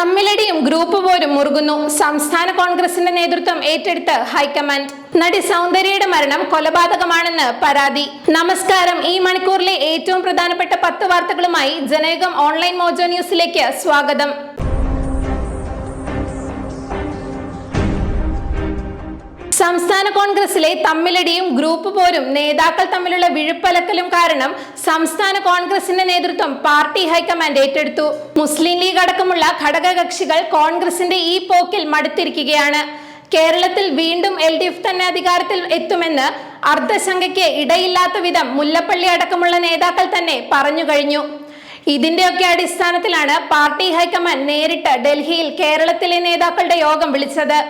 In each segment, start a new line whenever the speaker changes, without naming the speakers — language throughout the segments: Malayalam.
തമ്മിലടിയും ഗ്രൂപ്പ് പോരും മുറുകുന്നു. സംസ്ഥാന കോൺഗ്രസിന്റെ നേതൃത്വം ഏറ്റെടുത്ത് ഹൈക്കമാൻഡ്. നടി സൗന്ദര്യയുടെ മരണം കൊലപാതകമാണെന്ന് പരാതി. നമസ്കാരം. ഈ മണിക്കൂറിലെ ഏറ്റവും പ്രധാനപ്പെട്ട പത്ത് വാർത്തകളുമായി ജനയുഗം ഓൺലൈൻ മോജോ ന്യൂസിലേക്ക് സ്വാഗതം. സംസ്ഥാന കോൺഗ്രസിലെ തമ്മിലടിയും ഗ്രൂപ്പ് പോരും നേതാക്കൾ തമ്മിലുള്ള വിഴുപ്പലക്കലും കാരണം സംസ്ഥാന കോൺഗ്രസിന്റെ നേതൃത്വം പാർട്ടി ഹൈക്കമാൻഡ് ഏറ്റെടുത്തു. മുസ്ലിം ലീഗ് അടക്കമുള്ള ഘടകകക്ഷികൾ കോൺഗ്രസിന്റെ ഈ പോക്കിൽ മടുത്തിരിക്കുകയാണ്. കേരളത്തിൽ വീണ്ടും എൽ ഡി എഫ് തന്നെ അധികാരത്തിൽ എത്തുമെന്ന് അർദ്ധശങ്കയ്ക്ക് ഇടയില്ലാത്ത വിധം മുല്ലപ്പള്ളി അടക്കമുള്ള നേതാക്കൾ തന്നെ പറഞ്ഞു കഴിഞ്ഞു. ഇതിന്റെയൊക്കെ അടിസ്ഥാനത്തിലാണ് പാർട്ടി ഹൈക്കമാൻഡ് നേരിട്ട് ഡൽഹിയിൽ കേരളത്തിലെ നേതാക്കളുടെ യോഗം വിളിച്ചത്.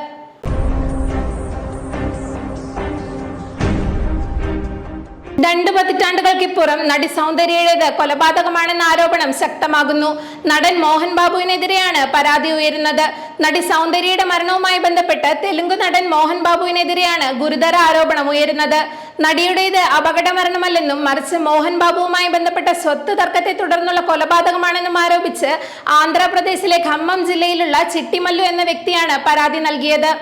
രണ്ട് പതിറ്റാണ്ടുകൾക്കിപ്പുറം നടി സൗന്ദര്യയുടേത് കൊലപാതകമാണെന്ന ആരോപണം ശക്തമാകുന്നു. നടൻ മോഹൻ ബാബുവിനെതിരെയാണ് പരാതി ഉയരുന്നത്. നടി സൗന്ദര്യയുടെ മരണവുമായി ബന്ധപ്പെട്ട് തെലുങ്ക് നടൻ മോഹൻ ബാബുവിനെതിരെയാണ് ഗുരുതര ആരോപണം ഉയരുന്നത്. നടിയുടേത് അപകട മരണമല്ലെന്നും മറിച്ച് മോഹൻ ബാബുവുമായി ബന്ധപ്പെട്ട സ്വത്ത് തർക്കത്തെ തുടർന്നുള്ള കൊലപാതകമാണെന്നും ആരോപിച്ച് ആന്ധ്രാപ്രദേശിലെ ഖമ്മം ജില്ലയിലുള്ള ചിട്ടിമല്ലു എന്ന വ്യക്തിയാണ് പരാതി നൽകിയത്.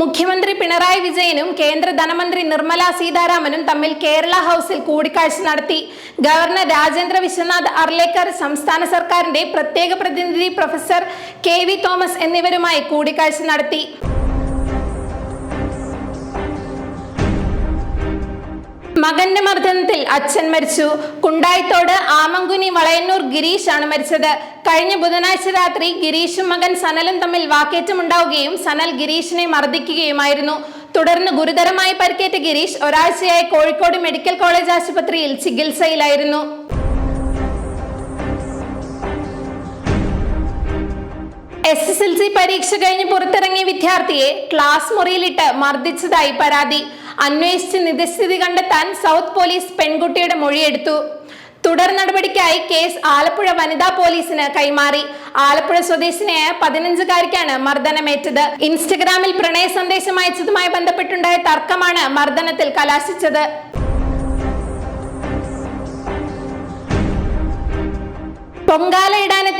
മുഖ്യമന്ത്രി പിണറായി വിജയനും കേന്ദ്ര ധനമന്ത്രി നിർമ്മല സീതാരാമനും തമ്മിൽ കേരള ഹൗസിൽ കൂടിക്കാഴ്ച നടത്തി. ഗവർണർ രാജേന്ദ്ര വിശ്വനാഥ് അർലേക്കർ സംസ്ഥാന സർക്കാരിന്റെ പ്രത്യേക പ്രതിനിധി പ്രൊഫസർ കെ വി തോമസ് എന്നിവരുമായി കൂടിക്കാഴ്ച നടത്തി. മകന്റെ മർദ്ദനത്തിൽ അച്ഛൻ മരിച്ചു. കുണ്ടായിത്തോട് ആമങ്കുനി വളയന്നൂർ ഗിരീഷ് ആണ് മരിച്ചത്. കഴിഞ്ഞ ബുധനാഴ്ച രാത്രി ഗിരീഷും മകൻ സനലും തമ്മിൽ വാക്കേറ്റമുണ്ടാവുകയും സനൽ ഗിരീഷിനെ മർദ്ദിക്കുകയുമായിരുന്നു. തുടർന്ന് ഗുരുതരമായി പരിക്കേറ്റ ഗിരീഷ് ഒരാഴ്ചയായി കോഴിക്കോട് മെഡിക്കൽ കോളേജ് ആശുപത്രിയിൽ ചികിത്സയിലായിരുന്നു. എസ് എസ് എൽ സി പരീക്ഷ കഴിഞ്ഞ് പുറത്തിറങ്ങിയ വിദ്യാർത്ഥിയെ ക്ലാസ് മുറിയിലിട്ട് മർദ്ദിച്ചതായി പരാതി. അന്വേഷിച്ച് നിജസ്ഥിതി കണ്ടെത്താൻ സൗത്ത് പോലീസ് പെൺകുട്ടിയുടെ മൊഴിയെടുത്തു. തുടർ നടപടിക്കായി കേസ് ആലപ്പുഴ വനിതാ പോലീസിന് കൈമാറി. ആലപ്പുഴ സ്വദേശിനിയായ പതിനഞ്ചുകാരിക്കാണ് മർദ്ദനമേറ്റത്. ഇൻസ്റ്റഗ്രാമിൽ പ്രണയ സന്ദേശം അയച്ചതുമായി ബന്ധപ്പെട്ടുണ്ടായ തർക്കമാണ് മർദ്ദനത്തിൽ കലാശിച്ചത്. പൊങ്കാല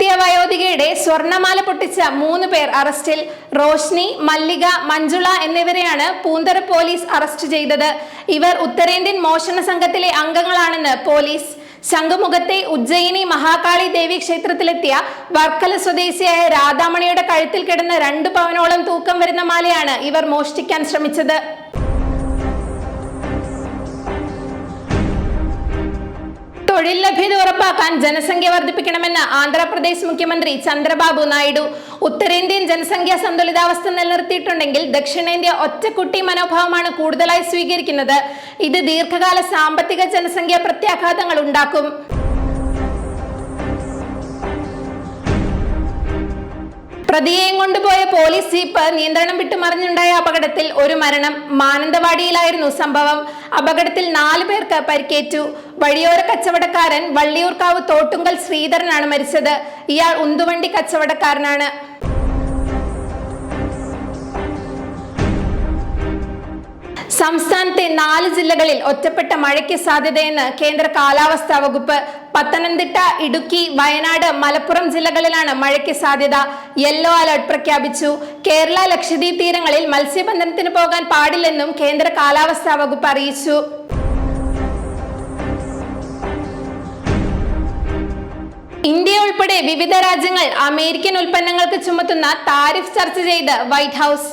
ഇടാനെത്തിയ വയോധികയുടെ സ്വർണമാല പൊട്ടിച്ച മൂന്ന് പേർ അറസ്റ്റിൽ. റോഷ്നി മല്ലിക മഞ്ജുള എന്നിവരെയാണ് പൂന്തറ പോലീസ് അറസ്റ്റ് ചെയ്തത്. ഇവർ ഉത്തരേന്ത്യൻ മോഷണ സംഘത്തിലെ അംഗങ്ങളാണെന്ന് പോലീസ്. ശംഖുമുഖത്തെ ഉജ്ജയിനി മഹാകാളി ദേവി ക്ഷേത്രത്തിലെത്തിയ വർക്കല സ്വദേശിയായ രാധാമണിയുടെ കഴുത്തിൽ കിടന്ന രണ്ട് പവനോളം തൂക്കം വരുന്ന മാലയാണ് ഇവർ മോഷ്ടിക്കാൻ ശ്രമിച്ചത്. തൊഴിൽ ലഭ്യത ഉറപ്പാക്കാൻ ജനസംഖ്യ വർദ്ധിപ്പിക്കണമെന്ന് ആന്ധ്രാപ്രദേശ് മുഖ്യമന്ത്രി ചന്ദ്രബാബു നായിഡു ഉത്തരേന്ത്യൻ ജനസംഖ്യാ സന്തുലിതാവസ്ഥ നിലനിർത്തിയിട്ടുണ്ടെങ്കിൽ ദക്ഷിണേന്ത്യ ഒറ്റക്കുട്ടി മനോഭാവമാണ് കൂടുതലായി സ്വീകരിക്കുന്നത്. ഇത് ദീർഘകാല സാമ്പത്തിക ജനസംഖ്യാ പ്രത്യാഘാതങ്ങൾ ഉണ്ടാക്കും. പ്രതിയെയും കൊണ്ടുപോയ പോലീസ് ജീപ്പ് നിയന്ത്രണം വിട്ടു മറിഞ്ഞുണ്ടായ അപകടത്തിൽ ഒരു മരണം മാനന്തവാടിയിലായിരുന്നു സംഭവം. അപകടത്തിൽ നാലു പേർക്ക് പരിക്കേറ്റു. വഴിയോര കച്ചവടക്കാരൻ വള്ളിയൂർക്കാവ് തോട്ടുങ്കൽ ശ്രീധരനാണ് മരിച്ചത്. ഇയാൾ ഉന്തുവണ്ടി കച്ചവടക്കാരനാണ്. സംസ്ഥാനത്തെ നാല് ജില്ലകളിൽ ഒറ്റപ്പെട്ട മഴയ്ക്ക് സാധ്യതയെന്ന് കേന്ദ്ര കാലാവസ്ഥാ വകുപ്പ്. പത്തനംതിട്ട ഇടുക്കി വയനാട് മലപ്പുറം ജില്ലകളിലാണ് മഴയ്ക്ക് സാധ്യത. യെല്ലോ അലർട്ട് പ്രഖ്യാപിച്ചു. കേരള ലക്ഷദ്വീപ് തീരങ്ങളിൽ മത്സ്യബന്ധനത്തിന് പോകാൻ പാടില്ലെന്നും കേന്ദ്ര കാലാവസ്ഥാ വകുപ്പ് അറിയിച്ചു. ഇന്ത്യ ഉൾപ്പെടെ വിവിധ രാജ്യങ്ങൾ അമേരിക്കൻ ഉൽപ്പന്നങ്ങൾക്ക് ചുമത്തുന്ന താരിഫ് ചർച്ച ചെയ്ത് വൈറ്റ് ഹൗസ്.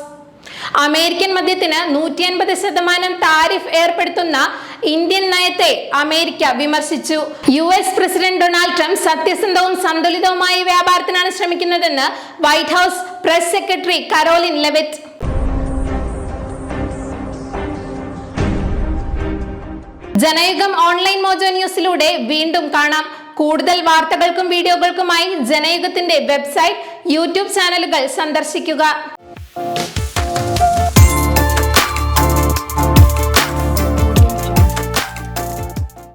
അമേരിക്കൻ മദ്യത്തിന് നൂറ്റി അൻപത് ശതമാനം താരിഫ് ഏർപ്പെടുത്തുന്ന ഇന്ത്യൻ നയത്തെ അമേരിക്ക വിമർശിച്ചു. U S president Donald Trump സത്യസന്ധവും സന്തുലിതവുമായ വ്യാപാരത്തിനാണ് ശ്രമിക്കുന്നതെന്ന് White House press secretary Karoline Leavitt. Janayugom online Mojo ന്യൂസിലൂടെ വീണ്ടും കാണാം. കൂടുതൽ വാർത്തകൾക്കും വീഡിയോകൾക്കുമായി ജനയുഗത്തിന്റെ വെബ്സൈറ്റ് യൂട്യൂബ് ചാനലുകൾ സന്ദർശിക്കുക.